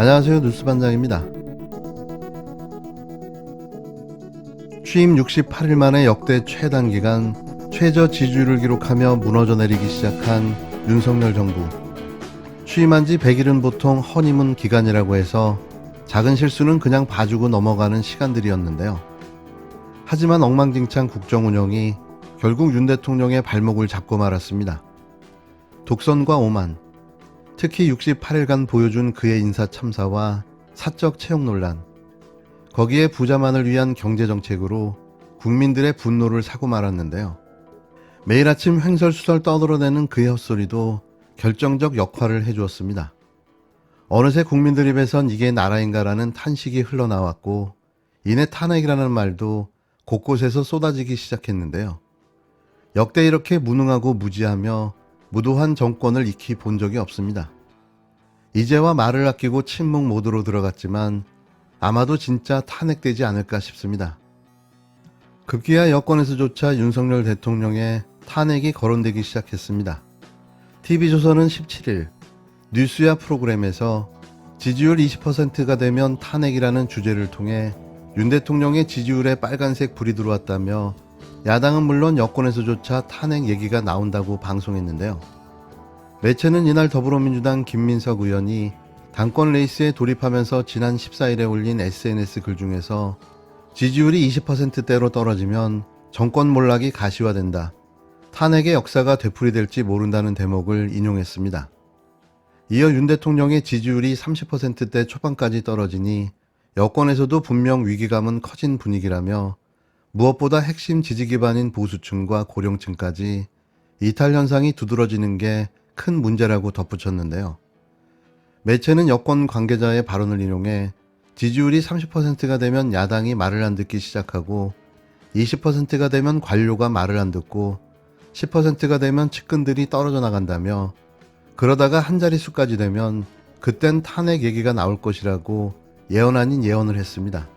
안녕하세요 뉴스반장입니다. 취임 68일 만에 역대 최단 기간 최저 지지율을 기록하며 무너져 내리기 시작한 윤석열 정부. 취임한 지 100일은 보통 허니문 기간이라고 해서 작은 실수는 그냥 봐주고 넘어가는 시간들이었는데요. 하지만 엉망진창 국정 운영이 결국 윤 대통령의 발목을 잡고 말았습니다. 독선과 오만, 특히 68일간 보여준 그의 인사 참사와 사적 채용 논란, 거기에 부자만을 위한 경제정책으로 국민들의 분노를 사고 말았는데요. 매일 아침 횡설수설 떠들어대는 그의 헛소리도 결정적 역할을 해주었습니다. 어느새 국민들 입에선 이게 나라인가라는 탄식이 흘러나왔고, 이내 탄핵이라는 말도 곳곳에서 쏟아지기 시작했는데요. 역대 이렇게 무능하고 무지하며 무도한 정권을 익히 본 적이 없습니다. 이제와 말을 아끼고 침묵 모드로 들어갔지만 아마도 진짜 탄핵되지 않을까 싶습니다. 급기야 여권에서조차 윤석열 대통령의 탄핵이 거론되기 시작했습니다. TV조선은 17일 뉴스야 프로그램에서 지지율 20%가 되면 탄핵이라는 주제를 통해 윤 대통령의 지지율에 빨간색 불이 들어왔다며 야당은 물론 여권에서조차 탄핵 얘기가 나온다고 방송했는데요. 매체는 이날 더불어민주당 김민석 의원이 당권 레이스에 돌입하면서 지난 14일에 올린 SNS 글 중에서 지지율이 20%대로 떨어지면 정권 몰락이 가시화된다. 탄핵의 역사가 되풀이될지 모른다는 대목을 인용했습니다. 이어 윤 대통령의 지지율이 30%대 초반까지 떨어지니 여권에서도 분명 위기감은 커진 분위기라며 무엇보다 핵심 지지 기반인 보수층과 고령층까지 이탈 현상이 두드러지는 게 큰 문제라고 덧붙였는데요. 매체는 여권 관계자의 발언을 인용해 지지율이 30%가 되면 야당이 말을 안 듣기 시작하고 20%가 되면 관료가 말을 안 듣고 10%가 되면 측근들이 떨어져 나간다며 그러다가 한 자릿수까지 되면 그땐 탄핵 얘기가 나올 것이라고 예언 아닌 예언을 했습니다.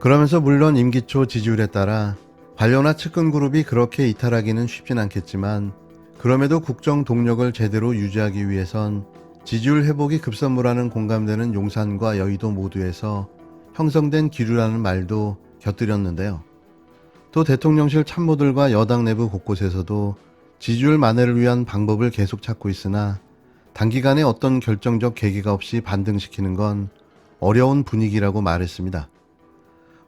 그러면서 물론 임기 초 지지율에 따라 관료나 측근 그룹이 그렇게 이탈하기는 쉽진 않겠지만 그럼에도 국정 동력을 제대로 유지하기 위해선 지지율 회복이 급선무라는 공감되는 용산과 여의도 모두에서 형성된 기류라는 말도 곁들였는데요. 또 대통령실 참모들과 여당 내부 곳곳에서도 지지율 만회를 위한 방법을 계속 찾고 있으나 단기간에 어떤 결정적 계기가 없이 반등시키는 건 어려운 분위기라고 말했습니다.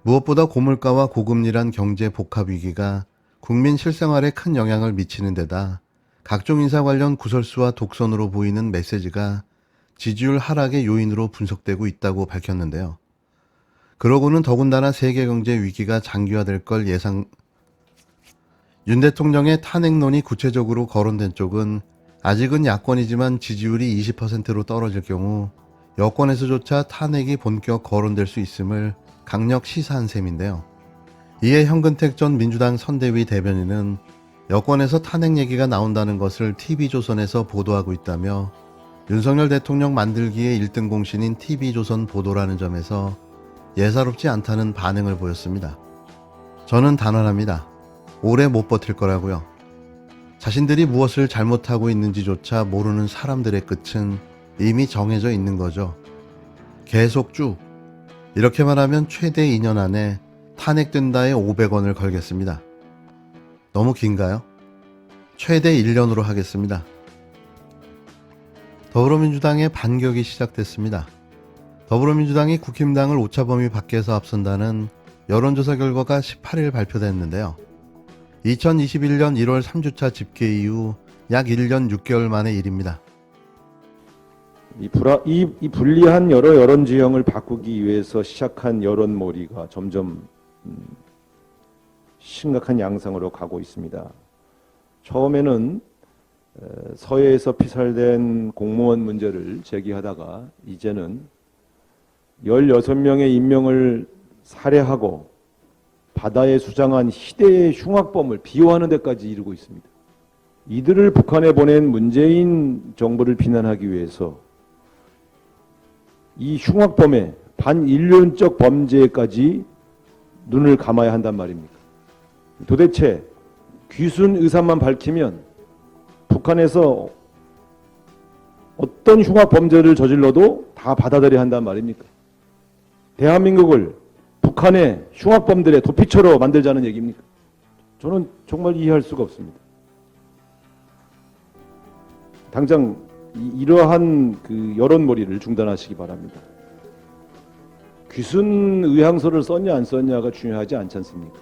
무엇보다 고물가와 고금리란 경제 복합 위기가 국민 실생활에 큰 영향을 미치는 데다 각종 인사 관련 구설수와 독선으로 보이는 메시지가 지지율 하락의 요인으로 분석되고 있다고 밝혔는데요. 그러고는 더군다나 세계 경제 위기가 장기화될 걸 예상 윤 대통령의 탄핵론이 구체적으로 거론된 쪽은 아직은 야권이지만 지지율이 20%로 떨어질 경우 여권에서조차 탄핵이 본격 거론될 수 있음을 강력 시사한 셈인데요. 이에 현근택 전 민주당 선대위 대변인은 여권에서 탄핵 얘기가 나온다는 것을 TV조선에서 보도하고 있다며 윤석열 대통령 만들기의 1등 공신인 TV조선 보도라는 점에서 예사롭지 않다는 반응을 보였습니다. 저는 단언합니다. 오래 못 버틸 거라고요. 자신들이 무엇을 잘못하고 있는지조차 모르는 사람들의 끝은 이미 정해져 있는 거죠. 계속 쭉 이렇게 말하면 최대 2년 안에 탄핵된다에 500원을 걸겠습니다. 너무 긴가요? 최대 1년으로 하겠습니다. 더불어민주당의 반격이 시작됐습니다. 더불어민주당이 국힘당을 오차범위 밖에서 앞선다는 여론조사 결과가 18일 발표됐는데요. 2021년 1월 3주차 집계 이후 약 1년 6개월 만의 일입니다. 이, 불화, 이, 이 불리한 여러 여론 지형을 바꾸기 위해서 시작한 여론몰이가 점점 음, 심각한 양상으로 가고 있습니다. 처음에는 에, 서해에서 피살된 공무원 문제를 제기하다가 이제는 16명의 인명을 살해하고 바다에 수장한 희대의 흉악범을 비호하는 데까지 이르고 있습니다. 이들을 북한에 보낸 문재인 정부를 비난하기 위해서 이 흉악범의 반인륜적 범죄까지 눈을 감아야 한단 말입니까? 도대체 귀순 의사만 밝히면 북한에서 어떤 흉악 범죄를 저질러도 다 받아들여야 한단 말입니까? 대한민국을 북한의 흉악범들의 도피처로 만들자는 얘기입니까? 저는 정말 이해할 수가 없습니다. 당장 이- 이러한 그 여론몰이를 중단하시기 바랍니다. 귀순 의향서를 썼냐 안 썼냐가 중요하지 않지 않습니까?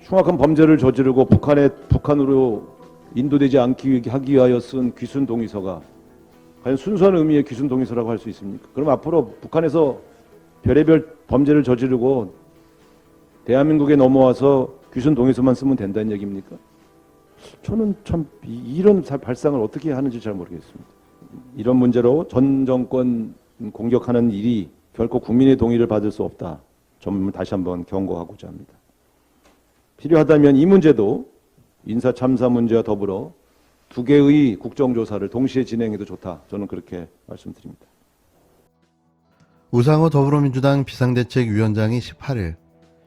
흉악한 범죄를 저지르고 북한에 북한으로 인도되지 않기 위- 하기 위하여 쓴 귀순 동의서가 과연 순수한 의미의 귀순 동의서라고 할 수 있습니까? 그럼 앞으로 북한에서 별의별 범죄를 저지르고 대한민국에 넘어와서 귀순 동의서만 쓰면 된다는 얘기입니까? 저는 참 이- 이런 사- 발상을 어떻게 하는지 잘 모르겠습니다. 이런 문제로 전 정권 공격하는 일이 결코 국민의 동의를 받을 수 없다. 점을 다시 한번 경고하고자 합니다. 필요하다면 이 문제도 인사 참사 문제와 더불어 두 개의 국정조사를 동시에 진행해도 좋다. 저는 그렇게 말씀드립니다. 우상호 더불어민주당 비상대책위원장이 18일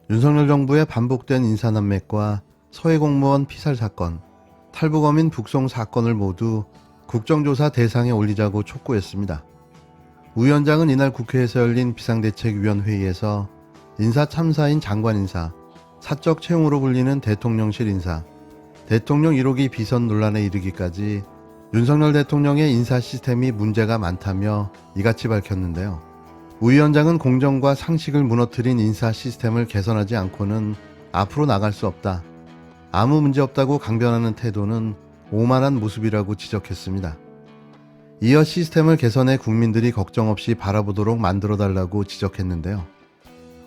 윤석열 정부의 반복된 인사난맥과 서해 공무원 피살 사건, 탈북어민 북송 사건을 모두 국정조사 대상에 올리자고 촉구했습니다. 우 위원장은 이날 국회에서 열린 비상대책위원회의에서 인사 참사인 장관 인사, 사적 채용으로 불리는 대통령실 인사, 대통령 1호기 비선 논란에 이르기까지 윤석열 대통령의 인사 시스템이 문제가 많다며 이같이 밝혔는데요. 우 위원장은 공정과 상식을 무너뜨린 인사 시스템을 개선하지 않고는 앞으로 나갈 수 없다. 아무 문제 없다고 강변하는 태도는 오만한 모습이라고 지적했습니다. 이어 시스템을 개선해 국민들이 걱정 없이 바라보도록 만들어 달라고 지적했는데요.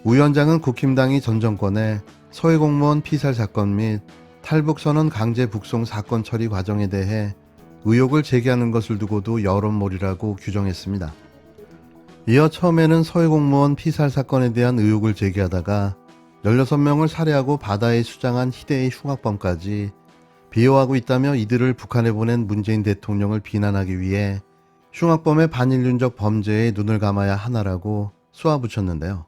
우 위원장은 국힘당이 전 정권의 서해 공무원 피살 사건 및 탈북 선언 강제 북송 사건 처리 과정에 대해 의혹을 제기하는 것을 두고도 여론몰이라고 규정했습니다. 이어 처음에는 서해 공무원 피살 사건에 대한 의혹을 제기하다가 16명을 살해하고 바다에 수장한 희대의 흉악범까지 비호하고 있다며 이들을 북한에 보낸 문재인 대통령을 비난하기 위해 흉악범의 반인륜적 범죄에 눈을 감아야 하나라고 쏘아붙였는데요.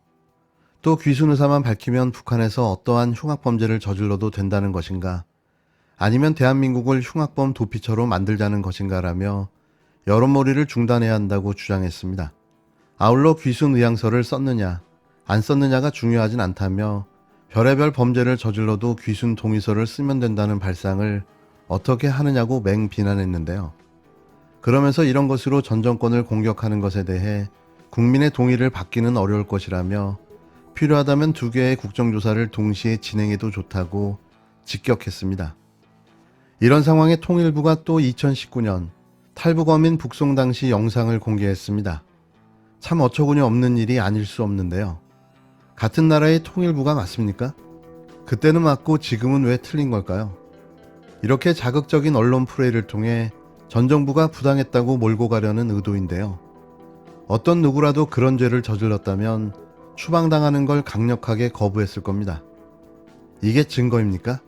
또 귀순 의사만 밝히면 북한에서 어떠한 흉악범죄를 저질러도 된다는 것인가 아니면 대한민국을 흉악범 도피처로 만들자는 것인가라며 여론몰이를 중단해야 한다고 주장했습니다. 아울러 귀순 의향서를 썼느냐, 안 썼느냐가 중요하진 않다며 별의별 범죄를 저질러도 귀순 동의서를 쓰면 된다는 발상을 어떻게 하느냐고 맹 비난했는데요. 그러면서 이런 것으로 전 정권을 공격하는 것에 대해 국민의 동의를 받기는 어려울 것이라며 필요하다면 두 개의 국정조사를 동시에 진행해도 좋다고 직격했습니다. 이런 상황에 통일부가 또 2019년 탈북어민 북송 당시 영상을 공개했습니다. 참 어처구니 없는 일이 아닐 수 없는데요. 같은 나라의 통일부가 맞습니까? 그때는 맞고 지금은 왜 틀린 걸까요? 이렇게 자극적인 언론 프레이를 통해 전 정부가 부당했다고 몰고 가려는 의도인데요. 어떤 누구라도 그런 죄를 저질렀다면 추방당하는 걸 강력하게 거부했을 겁니다. 이게 증거입니까?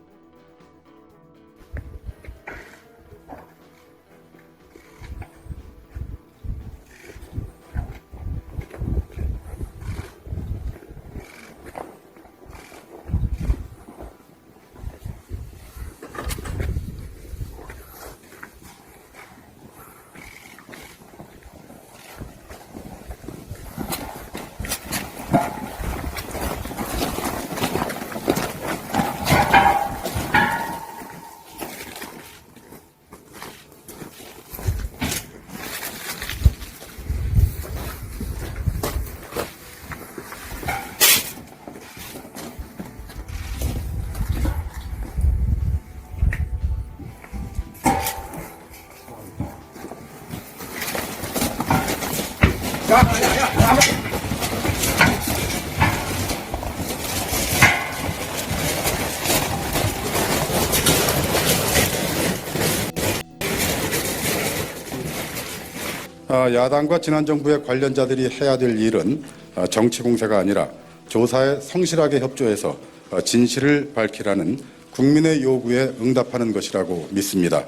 야당과 지난 정부의 관련자들이 해야 될 일은 아, 정치 공세가 아니라 조사에 성실하게 협조해서 아, 진실을 밝히라는 국민의 요구에 응답하는 것이라고 믿습니다.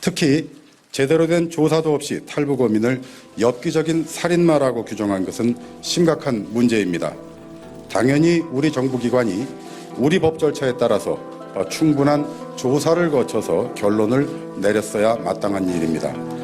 특히 제대로 된 조사도 없이 탈북어민을 엽기적인 살인마라고 규정한 것은 심각한 문제입니다. 당연히 우리 정부기관이 우리 법 절차에 따라서 어, 충분한 조사를 거쳐서 결론을 내렸어야 마땅한 일입니다.